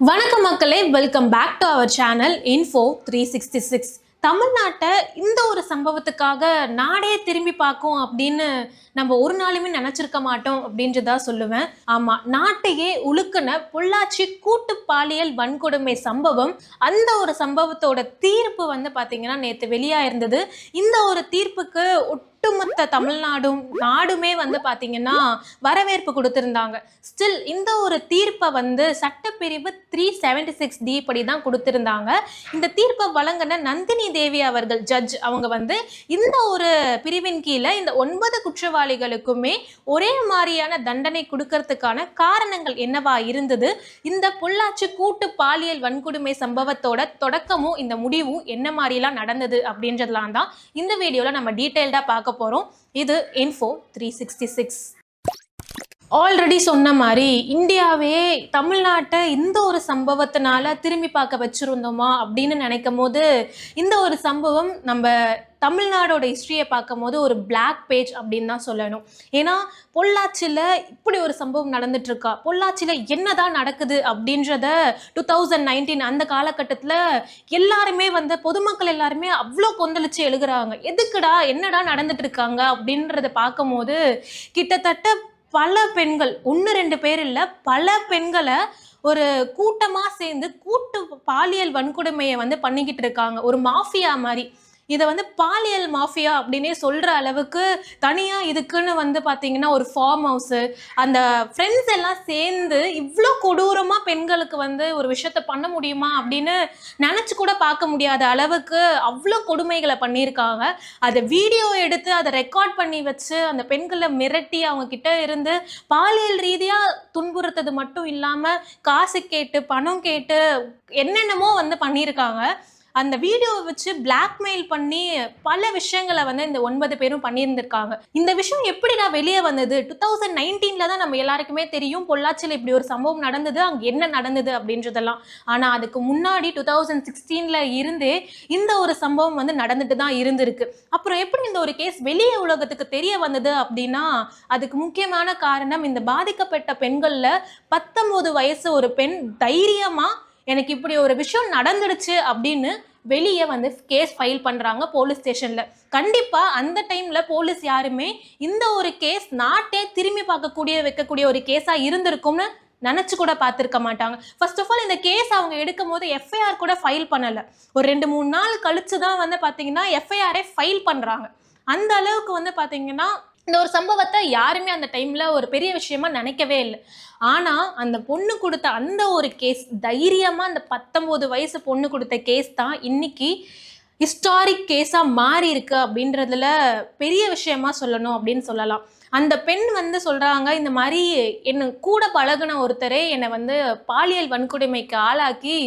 வணக்கம் மக்களே welcome back to our channel info three sixty six தமிழ்நாட்டை இந்த ஒரு சம்பவத்துக்காக நாடே திரும்பி பார்க்கும் அப்படின்னு நம்ம ஒரு நாளுமே நினச்சிருக்க மாட்டோம் அப்படின்றதா சொல்லுவேன். ஆமாம் நாட்டையே உழுக்குன பொள்ளாச்சி கூட்டு பாலியல் வன்கொடுமை சம்பவம் அந்த ஒரு சம்பவத்தோட தீர்ப்பு வந்து பார்த்தீங்கன்னா நேற்று வெளியாக இருந்தது இந்த ஒரு தீர்ப்புக்கு ஒட்டுமொத்த தமிழ்நாடும் நாடுமே வந்து பார்த்தீங்கன்னா வரவேற்பு கொடுத்துருந்தாங்க. ஸ்டில் இந்த ஒரு தீர்ப்பை வந்து சட்டப்பிரிவு த்ரீ செவன்டி சிக்ஸ் டி படி தான் கொடுத்துருந்தாங்க. இந்த தீர்ப்பை வழங்கின நந்தினி தேவி அவர்கள் ஜட்ஜ் அவங்க வந்து இந்த ஒரு பிரிவின் கீழே இந்த ஒன்பது குற்றவாளிகளுக்குமே ஒரே மாதிரியான தண்டனை கொடுக்கறதுக்கான காரணங்கள் என்னவா இருந்தது? இந்த பொள்ளாச்சி கூட்டு பாலியல் வன்கொடுமை சம்பவத்தோட தொடக்கமும் இந்த முடிவும் என்ன மாதிரிலாம் நடந்தது அப்படின்றதுலாம் தான் இந்த வீடியோவில் நம்ம டீட்டெயில்டாக பார்க்க போகிறோம் இது info three sixty six already சொன்ன மாதிரி இந்தியாவே தமிழ்நாட்டை இந்த ஒரு சம்பவத்தினால திரும்பி பார்க்க வச்சிருந்தோமா அப்படின்னு நினைக்கும் போது இந்த ஒரு சம்பவம் நம்ம தமிழ்நாடோட ஹிஸ்ட்ரியை பார்க்கும் போது ஒரு பிளாக் பேஜ் அப்படின்னு தான் சொல்லணும். ஏன்னா பொள்ளாச்சியில் இப்படி ஒரு சம்பவம் நடந்துட்டு இருக்கா பொள்ளாச்சியில் என்னதான் நடக்குது அப்படின்றத டூ தௌசண்ட் நைன்டீன் அந்த காலகட்டத்தில் எல்லாருமே வந்து பொதுமக்கள் எல்லாருமே அவ்வளோ கொந்தளிச்சு எழுகிறாங்க. எதுக்குடா என்னடா நடந்துட்டு இருக்காங்க அப்படின்றத பார்க்கும்போது கிட்டத்தட்ட பல பெண்கள் ஒன்று ரெண்டு பேர் இல்லை பல பெண்களை ஒரு கூட்டமாக சேர்ந்து கூட்டு பாலியல் வன்கொடுமையை வந்து பண்ணிக்கிட்டு இருக்காங்க ஒரு மாஃபியா மாதிரி. இதை வந்து பாலியல் மாஃபியா அப்படின்னே சொல்கிற அளவுக்கு தனியாக இதுக்குன்னு வந்து பார்த்தீங்கன்னா ஒரு ஃபார்ம் ஹவுஸு அந்த ஃப்ரெண்ட்ஸ் எல்லாம் சேர்ந்து இவ்வளோ கொடூரமாக பெண்களுக்கு வந்து ஒரு விஷயத்த பண்ண முடியுமா அப்படின்னு நினச்சி கூட பார்க்க முடியாத அளவுக்கு அவ்வளோ கொடுமைகளை பண்ணியிருக்காங்க. அதை வீடியோ எடுத்து அதை ரெக்கார்ட் பண்ணி வச்சு அந்த பெண்களை மிரட்டி அவங்க கிட்ட இருந்து பாலியல் ரீதியாக துன்புறுத்தது மட்டும் இல்லாமல் காசு கேட்டு பணம் கேட்டு என்னென்னமோ வந்து பண்ணியிருக்காங்க. அந்த வீடியோவை வச்சு பிளாக்மெயில் பண்ணி பல விஷயங்களை வந்து இந்த ஒன்பது பேரும் பண்ணியிருந்திருக்காங்க. இந்த விஷயம் எப்படிடா வெளியே வந்தது? டூ தௌசண்ட் நைன்டீனில் தான் நம்ம எல்லாருக்குமே தெரியும் பொள்ளாச்சியில் இப்படி ஒரு சம்பவம் நடந்தது அங்கே என்ன நடந்தது அப்படின்றதெல்லாம். ஆனால் அதுக்கு முன்னாடி டூ தௌசண்ட் சிக்ஸ்டீனில் இருந்தே இந்த ஒரு சம்பவம் வந்து நடந்துட்டு தான் இருந்திருக்கு. அப்புறம் எப்படி இந்த ஒரு கேஸ் வெளியே உலகத்துக்கு தெரிய வந்தது அப்படின்னா அதுக்கு முக்கியமான காரணம் இந்த பாதிக்கப்பட்ட பெண்களில் பத்தொம்போது வயசு ஒரு பெண் தைரியமாக எனக்கு இப்படி ஒரு விஷயம் நடந்துடுச்சு அப்படின்னு வெளியே வந்து கேஸ் ஃபைல் பண்ணுறாங்க போலீஸ் ஸ்டேஷனில் கண்டிப்பாக அந்த டைமில் போலீஸ் யாருமே இந்த ஒரு கேஸ் நாட்டே திரும்பி பார்க்கக்கூடிய வைக்கக்கூடிய ஒரு கேஸாக இருந்திருக்கும்னு நினச்சி கூட பார்த்துருக்க மாட்டாங்க. ஃபர்ஸ்ட் ஆஃப் ஆல் இந்த கேஸ் அவங்க எடுக்கும் போது எஃப்ஐஆர் கூட ஃபைல் பண்ணலை. ஒரு ரெண்டு மூணு நாள் கழிச்சு தான் வந்து பார்த்தீங்கன்னா எஃப்ஐஆரே ஃபைல் பண்ணுறாங்க அந்த அளவுக்கு வந்து பார்த்தீங்கன்னா இந்த ஒரு சம்பவத்தை யாருமே அந்த டைமில் ஒரு பெரிய விஷயமா நினைக்கவே இல்லை. ஆனால் அந்த பொண்ணு கொடுத்த அந்த ஒரு கேஸ் தைரியமாக அந்த பத்தொம்போது வயசு பொண்ணு கொடுத்த கேஸ் தான் இன்னைக்கு ஹிஸ்டாரிக் கேஸாக மாறி இருக்கு அப்படின்றதுல பெரிய விஷயமா சொல்லணும் அப்படின்னு சொல்லலாம். அந்த பெண் வந்து சொல்கிறாங்க இந்த மாதிரி என்னை கூட பழகுன ஒருத்தரே என்னை வந்து பாலியல் வன்கொடுமைக்கு ஆளாக்கி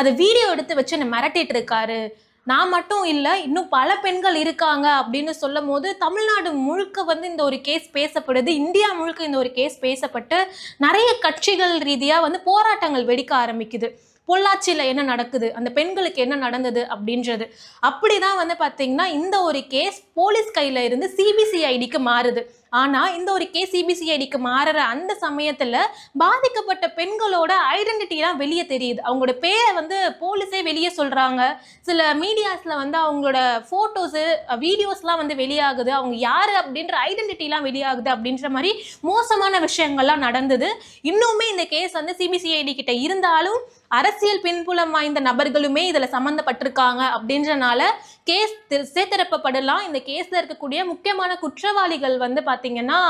அதை வீடியோ எடுத்து வச்சு என்னை மிரட்டிட்டு இருக்காரு. நான் மட்டும் இல்லை இன்னும் பல பெண்கள் இருக்காங்க அப்படின்னு சொல்லும் போது தமிழ்நாடு முழுக்க வந்து இந்த ஒரு கேஸ் பேசப்படுது. இந்தியா முழுக்க இந்த ஒரு கேஸ் பேசப்பட்டு நிறைய கட்சிகள் ரீதியாக வந்து போராட்டங்கள் வெடிக்க ஆரம்பிக்குது. பொள்ளாச்சியில் என்ன நடக்குது? அந்த பெண்களுக்கு என்ன நடந்தது? அப்படின்றது. அப்படி தான் வந்து பார்த்தீங்கன்னா இந்த ஒரு கேஸ் போலீஸ் கையில் இருந்து சிபிசிஐடிக்கு மாறுது. ஆனால் இந்த ஒரு கேஸ் சிபிசிஐடிக்கு மாறுற அந்த சமயத்தில் பாதிக்கப்பட்ட பெண்களோட ஐடென்டிட்டிலாம் வெளியே தெரியுது. அவங்களோட பேரை வந்து போலீஸே வெளியே சொல்கிறாங்க சில மீடியாஸில் வந்து அவங்களோட ஃபோட்டோஸு வீடியோஸ்லாம் வந்து வெளியாகுது. அவங்க யார் அப்படின்ற ஐடென்டிட்டிலாம் வெளியாகுது அப்படின்ற மாதிரி மோசமான விஷயங்கள்லாம் நடந்தது. இன்னுமே இந்த கேஸ் வந்து சிபிசிஐடி கிட்ட இருந்தாலும் அரசியல் பின்புலம் வாய்ந்த நபர்களுமே இதில் சம்மந்தப்பட்டிருக்காங்க அப்படின்றனால கேஸ் சேத்திரப்படலாம் இந்த கேஸில் இருக்கக்கூடிய முக்கியமான குற்றவாளிகள் வந்து பார்த்தீங்கன்னா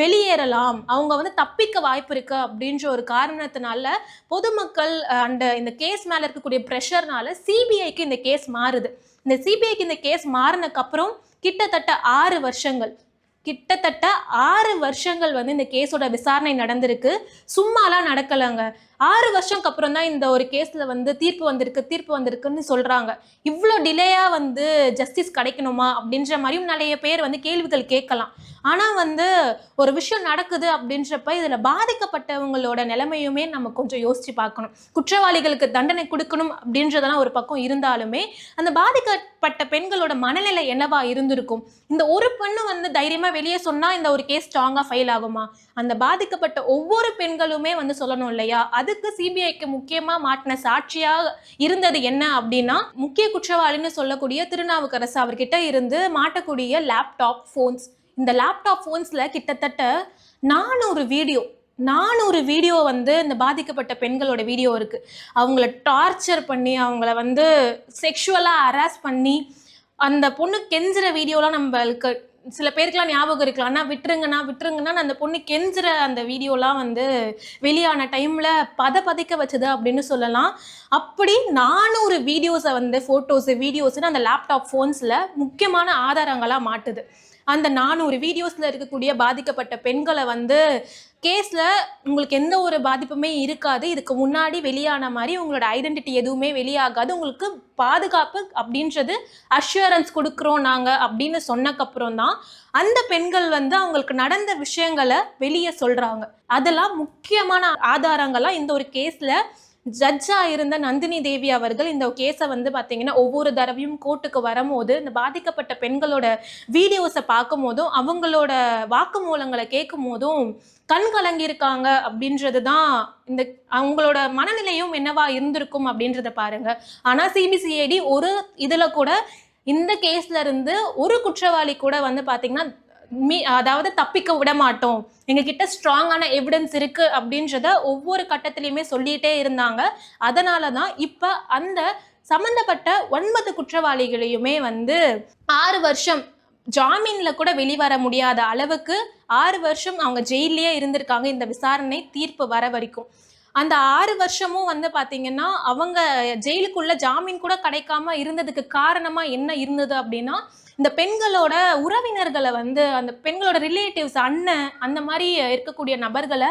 வெளியேறலாம். அவங்க வந்து தப்பிக்க வாய்ப்பு இருக்கு அப்படின்ற ஒரு காரணத்தினால பொதுமக்கள் அண்ட் இந்த கேஸ் மேலே இருக்கக்கூடிய ப்ரெஷர்னால சிபிஐக்கு இந்த கேஸ் மாறுது. இந்த சிபிஐக்கு இந்த கேஸ் மாறினக்கப்புறம் கிட்டத்தட்ட ஆறு வருஷங்கள் கிட்டத்தட்ட ஆறு வருஷங்கள் வந்து இந்த கேஸோட விசாரணை நடந்திருக்கு. சும்மாலாம் நடக்கலைங்க. ஆறு வருஷம்க்கு அப்புறம் தான் இந்த ஒரு கேஸில் வந்து தீர்ப்பு வந்திருக்கு தீர்ப்பு வந்திருக்குன்னு சொல்கிறாங்க இவ்வளோ டிலேயாக வந்து ஜஸ்டிஸ் கிடைக்கணுமா அப்படின்ற மாதிரியும் நிறைய பேர் வந்து கேள்விகள் கேட்கலாம். ஆனால் வந்து ஒரு விஷயம் நடக்குது அப்படின்றப்ப இதில் பாதிக்கப்பட்டவங்களோட நிலைமையுமே நம்ம கொஞ்சம் யோசித்து பார்க்கணும். குற்றவாளிகளுக்கு தண்டனை கொடுக்கணும் அப்படின்றதெல்லாம் ஒரு பக்கம் இருந்தாலுமே அந்த பாதிக்கப்பட்ட பெண்களோட மனநிலை என்னவா இருந்திருக்கும்? இந்த ஒரு பெண்ணு வந்து தைரியமாக வெளியே சொன்னால் இந்த ஒரு கேஸ் ஸ்ட்ராங்காக ஃபைல் ஆகுமா? அந்த பாதிக்கப்பட்ட ஒவ்வொரு பெண்களுமே வந்து சொல்லணும் இல்லையா? அதுக்கு சிபிஐக்கு முக்கியமா மாட்டின சாட்சியா இருந்தது என்ன அப்படின்னா முக்கிய குற்றவாளின்னு சொல்லக்கூடிய திருநாவுக்கரசு அவர்கிட்ட இருந்து மாட்டக்கூடிய லேப்டாப் ஃபோன்ஸ் இந்த லேப்டாப் ஃபோன்ஸ்ல கிட்டத்தட்ட நானூறு வீடியோ நானூறு வீடியோ வந்து இந்த பாதிக்கப்பட்ட பெண்களோட வீடியோ இருக்கு. அவங்கள டார்ச்சர் பண்ணி அவங்கள வந்து செக்ஷுவலாக ஹராஸ் பண்ணி அந்த பொண்ணு கெஞ்சுற வீடியோலாம் நம்மளுக்கு சில பேருக்குலாம் ஞாபகம் இருக்கலாம். ஆனால் விட்டுருங்கண்ணா விட்டுருங்கண்ணா அந்த பொண்ணு கெஞ்சுற அந்த வீடியோலாம் வந்து வெளியான டைமில் பத பதைக்க வச்சது அப்படின்னு சொல்லலாம். அப்படி நானூறு வீடியோஸை வந்து ஃபோட்டோஸு வீடியோஸ்னு அந்த லேப்டாப் ஃபோன்ஸில் முக்கியமான ஆதாரங்களாக மாட்டுது. அந்த நானூறு வீடியோஸில் இருக்கக்கூடிய பாதிக்கப்பட்ட பெண்களை வந்து கேஸில் உங்களுக்கு எந்த ஒரு பாதிப்புமே இருக்காது. இதுக்கு முன்னாடி வெளியான மாதிரி உங்களோட ஐடென்டிட்டி எதுவுமே வெளியாகாது. உங்களுக்கு பாதுகாப்பு அப்படின்றது அஷூரன்ஸ் கொடுக்குறோம் நாங்கள் அப்படின்னு சொன்னக்கப்புறம் தான் அந்த பெண்கள் வந்து அவங்களுக்கு நடந்த விஷயங்களை வெளியே சொல்கிறாங்க அதெல்லாம் முக்கியமான ஆதாரங்களாக இந்த ஒரு கேஸில் ஜட்ஜா இருந்த நந்தினி தேவி அவர்கள் இந்த கேஸை வந்து பார்த்தீங்கன்னா ஒவ்வொரு தடவையும் கோர்ட்டுக்கு வரும்போது இந்த பாதிக்கப்பட்ட பெண்களோட வீடியோஸை பார்க்கும் போதும் அவங்களோட வாக்குமூலங்களை கேட்கும் போதும் கண் கலங்கியிருக்காங்க அப்படின்றது தான் இந்த அவங்களோட மனநிலையும் என்னவா இருந்திருக்கும் அப்படின்றத பாருங்க. ஆனால் சிபிசிஐடி ஒரு இதில் கூட இந்த கேஸ்ல இருந்து ஒரு குற்றவாளி கூட வந்து பார்த்தீங்கன்னா மீ அதாவது தப்பிக்க விட மாட்டோம் எங்ககிட்ட ஸ்ட்ராங்கான எவிடன்ஸ் இருக்கு அப்படின்றத ஒவ்வொரு கட்டத்திலையுமே சொல்லிட்டே இருந்தாங்க. அதனால தான் இப்போ அந்த சம்மந்தப்பட்ட ஒன்பது குற்றவாளிகளையுமே வந்து ஆறு வருஷம் ஜாமீன்ல கூட வெளிவர முடியாத அளவுக்கு ஆறு வருஷம் அவங்க ஜெயிலே இருந்திருக்காங்க. இந்த விசாரணை தீர்ப்பு வர வரைக்கும். அந்த ஆறு வருஷமும் வந்து பார்த்தீங்கன்னா அவங்க ஜெயிலுக்குள்ள ஜாமீன் கூட கிடைக்காம இருந்ததுக்கு காரணமாக என்ன இருந்தது அப்படின்னா இந்த பெண்களோட உறவினர்களை வந்து அந்த பெண்களோட ரிலேட்டிவ்ஸ் அண்ணன் அந்த மாதிரி இருக்கக்கூடிய நபர்களை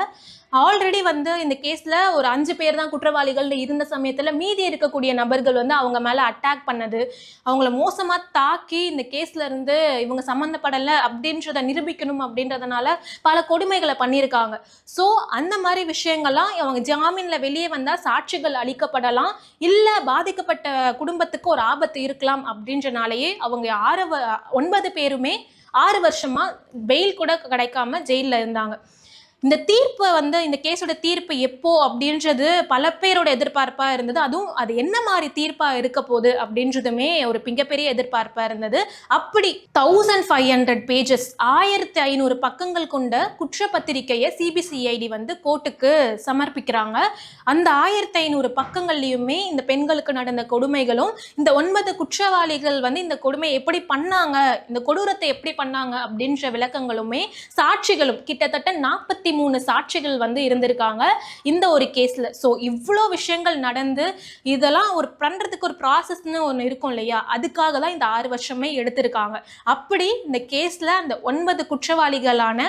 ஆல்ரெடி வந்து இந்த கேஸில் ஒரு அஞ்சு பேர் தான் குற்றவாளிகள் இருந்த சமயத்தில் மீதி இருக்கக்கூடிய நபர்கள் வந்து அவங்க மேலே அட்டாக் பண்ணது. அவங்கள மோசமாக தாக்கி இந்த கேஸில் இருந்து இவங்க சம்மந்தப்படலை அப்படின்றத நிரூபிக்கணும் அப்படின்றதுனால பல கொடுமைகளை பண்ணியிருக்காங்க. ஸோ அந்த மாதிரி விஷயங்கள்லாம் அவங்க ஜாமீனில் வெளியே வந்தால் சாட்சிகள் அளிக்கப்படலாம். இல்லை பாதிக்கப்பட்ட குடும்பத்துக்கு ஒரு ஆபத்து இருக்கலாம் அப்படின்றனாலேயே அவங்க ஆறு ஒன்பது பேருமே ஆறு வருஷமாக பெயில் கூட கிடைக்காம ஜெயிலில் இருந்தாங்க. இந்த தீர்ப்பு வந்து இந்த கேஸோட தீர்ப்பு எப்போ அப்படின்றது பல பேரோட எதிர்பார்ப்பா இருந்தது. அதுவும் அது என்ன மாதிரி தீர்ப்பா இருக்க போகுது அப்படின்றதுமே ஒரு மிகப்பெரிய எதிர்பார்ப்பா இருந்தது. அப்படி தௌசண்ட் ஃபைவ் ஹண்ட்ரட் பேஜஸ் ஆயிரத்தி ஐநூறு பக்கங்கள் கொண்ட குற்றப்பத்திரிக்கையை சிபிசிஐடி வந்து கோர்ட்டுக்கு சமர்ப்பிக்கிறாங்க. அந்த ஆயிரத்தி ஐநூறு பக்கங்கள்லையுமே இந்த பெண்களுக்கு நடந்த கொடுமைகளும் இந்த ஒன்பது குற்றவாளிகள் வந்து இந்த கொடுமை எப்படி பண்ணாங்க இந்த கொடூரத்தை எப்படி பண்ணாங்க அப்படின்ற விளக்கங்களுமே சாட்சிகளும் கிட்டத்தட்ட நாற்பத்தி மூணு சாட்சிகள் வந்து இருந்திருக்காங்க இந்த ஒரு கேஸ்ல. ஸோ இவ்வளோ விஷயங்கள் நடந்து இதெல்லாம் ஒரு பண்றதுக்கு ஒரு ப்ராசஸ்னு ஒன்று இருக்கும் இல்லையா? அதுக்காக தான் இந்த ஆறு வருஷமே எடுத்திருக்காங்க. அப்படி இந்த கேஸ்ல அந்த ஒன்பது குற்றவாளிகளான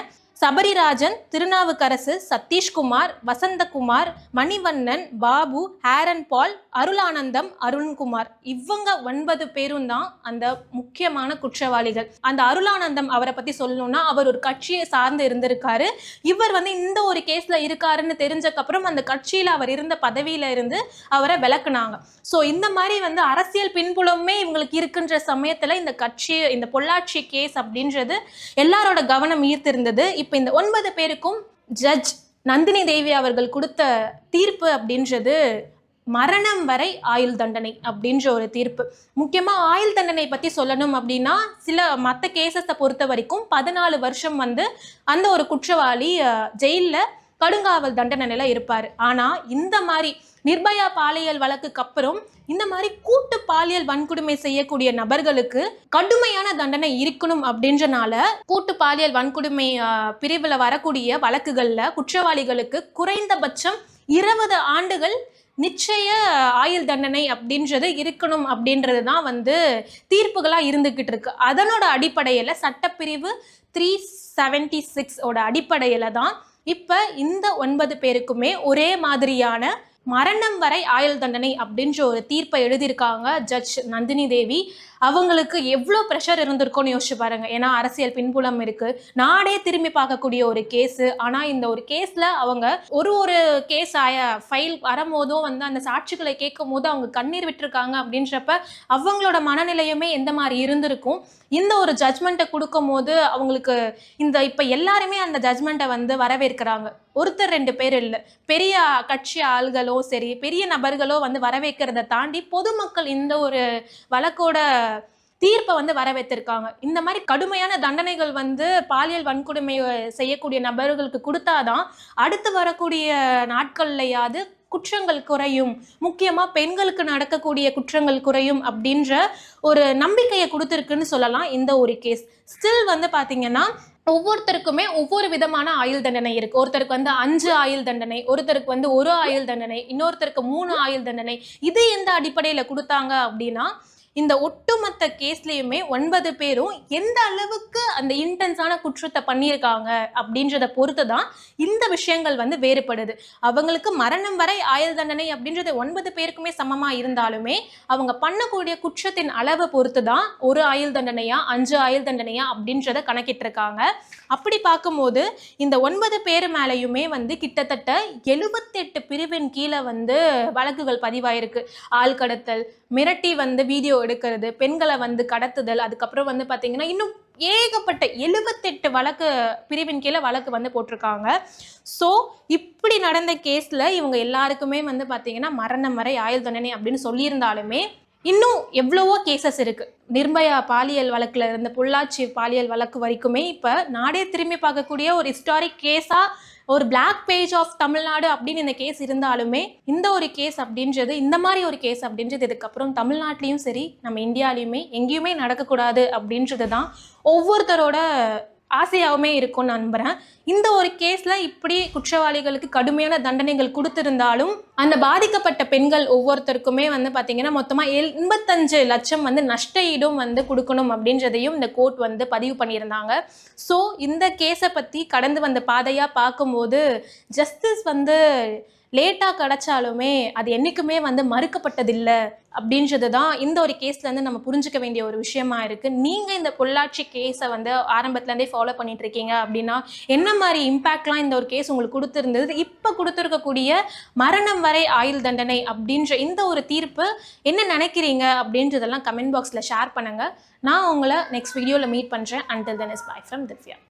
சபரிராஜன் திருநாவுக்கரசு சதீஷ்குமார் வசந்தகுமார் மணிவண்ணன் பாபு ஹேரன் பால் அருளானந்தம் அருண்குமார். இவங்க ஒன்பது பேரும் தான் அந்த முக்கியமான குற்றவாளிகள். அந்த அருளானந்தம் அவரை பத்தி சொல்லணும்னா அவர் ஒரு கட்சியை சார்ந்து இருந்திருக்காரு. இவர் வந்து இந்த ஒரு கேஸ்ல இருக்காருன்னு தெரிஞ்சக்கப்புறம் அந்த கட்சியில அவர் இருந்த பதவியில இருந்து அவரை விளக்குனாங்க. ஸோ இந்த மாதிரி வந்து அரசியல் பின்புலமே இவங்களுக்கு இருக்கின்ற சமயத்துல இந்த கட்சி இந்த பொள்ளாச்சி கேஸ் அப்படின்றது எல்லாரோட கவனம் ஈர்த்திருந்தது. இப்போ இந்த ஒன்பது பேருக்கும் ஜட்ஜ் நந்தினி தேவி அவர்கள் கொடுத்த தீர்ப்பு அப்படின்றது மரணம் வரை ஆயுள் தண்டனை அப்படின்ற ஒரு தீர்ப்பு. முக்கியமாக ஆயுள் தண்டனை பற்றி சொல்லணும் அப்படின்னா சில மற்ற கேசஸை பொறுத்த வரைக்கும் பதினாலு வருஷம் வந்து அந்த ஒரு குற்றவாளி ஜெயிலில் கடுங்காவல் தண்டனையில் இருப்பார். ஆனால் இந்த மாதிரி நிர்பயா பாலியல் வழக்குக்கு அப்புறம் இந்த மாதிரி கூட்டு பாலியல் வன்கொடுமை செய்யக்கூடிய நபர்களுக்கு கடுமையான தண்டனை இருக்கணும் அப்படின்றனால கூட்டு பாலியல் வன்கொடுமை பிரிவில் வரக்கூடிய வழக்குகளில் குற்றவாளிகளுக்கு குறைந்தபட்சம் இருபது ஆண்டுகள் நிச்சய ஆயுள் தண்டனை அப்படின்றது இருக்கணும் அப்படின்றது தான் வந்து தீர்ப்புகளாக இருந்துக்கிட்டு இருக்கு. அதனோட அடிப்படையில் சட்டப்பிரிவு த்ரீ செவன்டி சிக்ஸோட அடிப்படையில் தான் இப்போ இந்த ஒன்பது பேருக்குமே ஒரே மாதிரியான மரணம் வரை ஆயுள் தண்டனை அப்படின்ற ஒரு தீர்ப்பை எழுதியிருக்காங்க ஜட்ஜ் நந்தினி தேவி. அவங்களுக்கு எவ்வளோ ப்ரெஷர் இருந்திருக்கும்னு யோசிச்சு பாருங்க. ஏன்னா அரசியல் பின்புலம் இருக்கு. நாடே திரும்பி பார்க்கக்கூடிய ஒரு கேஸ் ஆனால் இந்த ஒரு கேஸில் அவங்க ஒரு ஒரு கேஸ் ஆய ஃபைல் வரும்போதும் வந்து அந்த சாட்சிகளை கேட்கும் போது அவங்க கண்ணீர் விட்டுருக்காங்க அப்படின்றப்ப அவங்களோட மனநிலையுமே எந்த மாதிரி இருந்திருக்கும்? இந்த ஒரு ஜட்மெண்ட்டை கொடுக்கும் போது அவங்களுக்கு இந்த இப்போ எல்லாருமே அந்த ஜட்மெண்ட்டை வந்து வரவேற்கிறாங்க. ஒருத்தர் ரெண்டு பேர் இல்லை. பெரிய கட்சி ஆள்களோ சரி பெரிய நபர்களோ வந்து வரவேற்கிறத தாண்டி பொதுமக்கள் இந்த ஒரு வழக்கோட தீர்ப்பை வந்து வரவேற்றிருக்காங்க. இந்த மாதிரி கடுமையான தண்டனைகள் வந்து பாலியல் வன்கொடுமை செய்யக்கூடிய நபர்களுக்கு கொடுத்தாதான் அடுத்து வரக்கூடிய நாட்கள்லையாவது குற்றங்கள் குறையும். முக்கியமாக பெண்களுக்கு நடக்கக்கூடிய குற்றங்கள் குறையும் அப்படின்ற ஒரு நம்பிக்கையை கொடுத்துருக்குன்னு சொல்லலாம் இந்த ஒரு கேஸ் ஸ்டில் வந்து பார்த்தீங்கன்னா ஒவ்வொருத்தருக்குமே ஒவ்வொரு விதமான ஆயுள் தண்டனை இருக்கு. ஒருத்தருக்கு வந்து அஞ்சு ஆயுள் தண்டனை ஒருத்தருக்கு வந்து ஒரு ஆயுள் தண்டனை இன்னொருத்தருக்கு மூணு ஆயுள் தண்டனை. இது எந்த அடிப்படையில் கொடுத்தாங்க அப்படின்னா இந்த ஒட்டுமொத்த கேஸ்லேயுமே ஒன்பது பேரும் எந்த அளவுக்கு அந்த இன்டென்ஸான குற்றத்தை பண்ணியிருக்காங்க அப்படின்றத பொறுத்து தான் இந்த விஷயங்கள் வந்து வேறுபடுது. அவங்களுக்கு மரணம் வரை ஆயுள் தண்டனை அப்படின்றது ஒன்பது பேருக்குமே சமமாக இருந்தாலுமே அவங்க பண்ணக்கூடிய குற்றத்தின் அளவை பொறுத்து தான் ஒரு ஆயுள் தண்டனையா அஞ்சு ஆயுள் தண்டனையா அப்படின்றத கணக்கிட்டிருக்காங்க. அப்படி பார்க்கும்போது இந்த ஒன்பது பேர் மேலேயுமே வந்து கிட்டத்தட்ட எழுபத்தெட்டு பிரிவின் கீழே வந்து வழக்குகள் பதிவாயிருக்கு. ஆள் கடத்தல் மிரட்டி வந்து வீடியோ எடுக்கிறது பெண்களை வந்து கடத்துதல் அதுக்கப்புறம் வந்து பார்த்தீங்கன்னா இன்னும் ஏகப்பட்ட எழுபத்தெட்டு வழக்கு பிரிவின் கீழே வழக்கு வந்து போட்டிருக்காங்க. ஸோ இப்படி நடந்த கேஸில் இவங்க எல்லாருக்குமே வந்து பார்த்தீங்கன்னா மரணம் வரை ஆயுள் தண்டனை அப்படின்னு சொல்லியிருந்தாலுமே இன்னும் எவ்வளவோ கேசஸ் இருக்கு. நிர்பயா பாலியல் வழக்குல இருந்த பொள்ளாச்சி பாலியல் வழக்கு வரைக்குமே இப்போ நாடே திரும்பி பார்க்கக்கூடிய ஒரு ஹிஸ்டாரிக் கேஸா ஒரு பிளாக் பேஜ் ஆஃப் தமிழ்நாடு அப்படின்னு இந்த கேஸ் இருந்தாலுமே இந்த ஒரு கேஸ் அப்படின்றது இந்த மாதிரி ஒரு கேஸ் அப்படின்றது இதுக்கப்புறம் தமிழ்நாட்டிலையும் சரி நம்ம இந்தியாலையுமே எங்கேயுமே நடக்கக்கூடாது அப்படின்றது தான் ஒவ்வொருத்தரோட ஆசையாகவுமே இருக்கும்னு நம்புகிறேன் இந்த ஒரு கேஸில் இப்படி குற்றவாளிகளுக்கு கடுமையான தண்டனைகள் கொடுத்திருந்தாலும் அந்த பாதிக்கப்பட்ட பெண்கள் ஒவ்வொருத்தருக்குமே வந்து பார்த்திங்கன்னா மொத்தமாக எண்பத்தஞ்சு லட்சம் வந்து நஷ்ட ஈடும் வந்து கொடுக்கணும் அப்படின்றதையும் இந்த கோர்ட் வந்து பதிவு பண்ணியிருந்தாங்க. ஸோ இந்த கேஸை பற்றி கடந்து வந்த பாதையாக பார்க்கும்போது ஜஸ்டிஸ் வந்து லேட்டாக கிடச்சாலுமே அது என்றைக்குமே வந்து மறுக்கப்பட்டதில்லை அப்படின்றது தான் இந்த ஒரு கேஸ்லேருந்து நம்ம புரிஞ்சுக்க வேண்டிய ஒரு விஷயமா இருக்குது நீங்கள் இந்த பொள்ளாச்சி கேஸை வந்து ஆரம்பத்துலேருந்தே ஃபாலோ பண்ணிட்டு இருக்கீங்க அப்படின்னா என்ன மாதிரி இம்பேக்ட்லாம் இந்த ஒரு கேஸ் உங்களுக்கு கொடுத்துருந்தது? இப்போ கொடுத்துருக்கக்கூடிய மரணம் வரை ஆயுள் தண்டனை அப்படின்ற இந்த ஒரு தீர்ப்பு என்ன நினைக்கிறீங்க அப்படின்றதெல்லாம் கமெண்ட் பாக்ஸில் ஷேர் பண்ணுங்கள் நான் உங்களை நெக்ஸ்ட் வீடியோவில் மீட் பண்ணுறேன் until then is bye from Divya.